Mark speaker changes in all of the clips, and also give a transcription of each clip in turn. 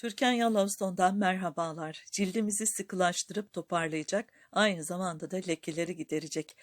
Speaker 1: Türkan Yalhavston'dan merhabalar. Cildimizi sıkılaştırıp toparlayacak, aynı zamanda da lekeleri giderecek.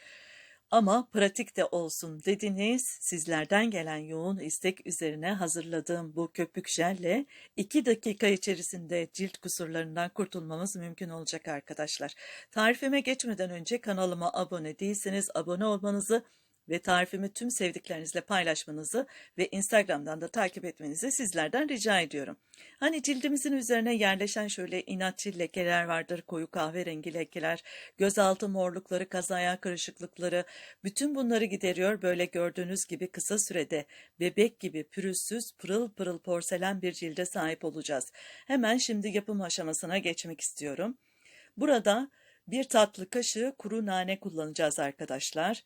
Speaker 1: Ama pratik de olsun dediniz. Sizlerden gelen yoğun istek üzerine hazırladığım bu köpük jelle 2 dakika içerisinde cilt kusurlarından kurtulmamız mümkün olacak arkadaşlar. Tarifime geçmeden önce kanalıma abone değilseniz abone olmanızı ve tarifimi tüm sevdiklerinizle paylaşmanızı ve Instagram'dan da takip etmenizi sizlerden rica ediyorum. Hani cildimizin üzerine yerleşen şöyle inatçı lekeler vardır, koyu kahverengi lekeler, gözaltı morlukları, kaz ayağı kırışıklıkları, bütün bunları gideriyor. Böyle gördüğünüz gibi kısa sürede bebek gibi pürüzsüz, pırıl pırıl porselen bir cilde sahip olacağız. Hemen şimdi yapım aşamasına geçmek istiyorum. Burada bir tatlı kaşığı kuru nane kullanacağız arkadaşlar.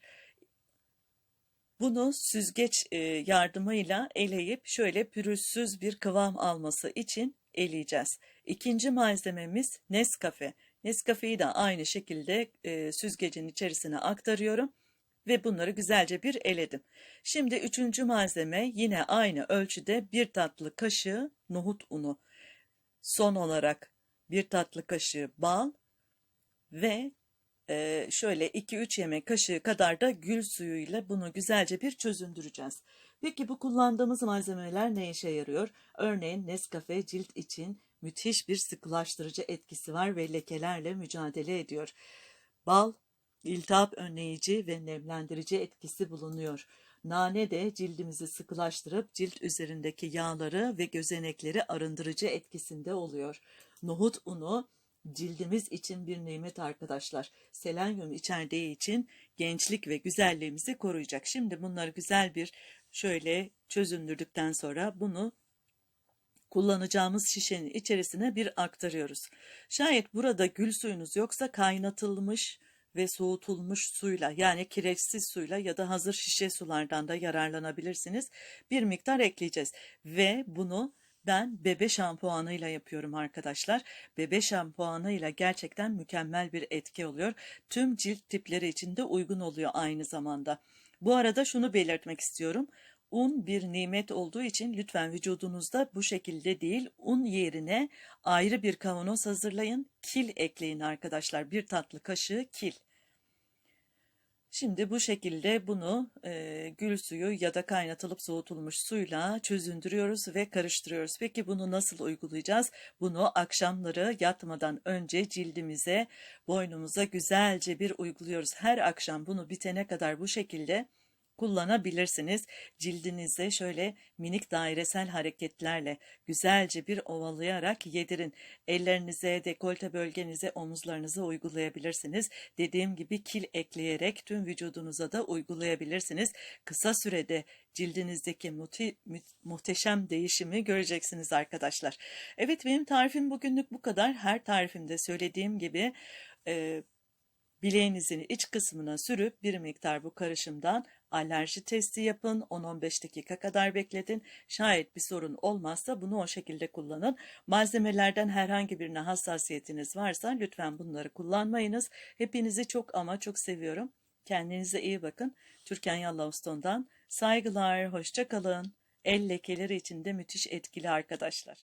Speaker 1: Bunu süzgeç e, yardımıyla eleyip şöyle pürüzsüz bir kıvam alması için eleyeceğiz. İkinci malzememiz Nescafe. Nescafe'yi de aynı şekilde e, süzgecin içerisine aktarıyorum ve bunları güzelce bir eledim. Şimdi üçüncü malzeme yine aynı ölçüde bir tatlı kaşığı nohut unu. Son olarak bir tatlı kaşığı bal ve e, şöyle 2-3 yemek kaşığı kadar da gül suyuyla bunu güzelce bir çözündüreceğiz. Peki bu kullandığımız malzemeler ne işe yarıyor? Örneğin Nescafe cilt için müthiş bir sıkılaştırıcı etkisi var ve lekelerle mücadele ediyor. Bal, iltihap önleyici ve nemlendirici etkisi bulunuyor. Nane de cildimizi sıkılaştırıp cilt üzerindeki yağları ve gözenekleri arındırıcı etkisinde oluyor. Nohut unu cildimiz için bir nimet arkadaşlar. Selenyum içerdiği için gençlik ve güzelliğimizi koruyacak. Şimdi bunları güzel bir şöyle çözündürdükten sonra bunu kullanacağımız şişenin içerisine bir aktarıyoruz. Şayet burada gül suyunuz yoksa kaynatılmış ve soğutulmuş suyla yani kireçsiz suyla ya da hazır şişe sulardan da yararlanabilirsiniz. Bir miktar ekleyeceğiz ve bunu ben bebe şampuanıyla yapıyorum arkadaşlar. Bebe şampuanıyla gerçekten mükemmel bir etki oluyor. Tüm cilt tipleri için de uygun oluyor aynı zamanda. Bu arada şunu belirtmek istiyorum. Un bir nimet olduğu için lütfen vücudunuzda bu şekilde değil un yerine ayrı bir kavanoz hazırlayın. Kil ekleyin arkadaşlar. Bir tatlı kaşığı kil. Şimdi bu şekilde bunu e, gül suyu ya da kaynatılıp soğutulmuş suyla çözündürüyoruz ve karıştırıyoruz. Peki bunu nasıl uygulayacağız? Bunu akşamları yatmadan önce cildimize, boynumuza güzelce bir uyguluyoruz. Her akşam bunu bitene kadar bu şekilde kullanabilirsiniz. Cildinize şöyle minik dairesel hareketlerle güzelce bir ovalayarak yedirin. Ellerinize, dekolte bölgenize, omuzlarınıza uygulayabilirsiniz. Dediğim gibi kil ekleyerek tüm vücudunuza da uygulayabilirsiniz. Kısa sürede cildinizdeki muti, muhteşem değişimi göreceksiniz arkadaşlar. Evet benim tarifim bugünlük bu kadar. Her tarifimde söylediğim gibi e, bileğinizin iç kısmına sürüp bir miktar bu karışımdan alerji testi yapın. 10-15 dakika kadar bekletin. Şayet bir sorun olmazsa bunu o şekilde kullanın. Malzemelerden herhangi birine hassasiyetiniz varsa lütfen bunları kullanmayınız. Hepinizi çok ama çok seviyorum. Kendinize iyi bakın. Türkan Yallavston'dan saygılar, hoşça kalın. El lekeleri için de müthiş etkili arkadaşlar.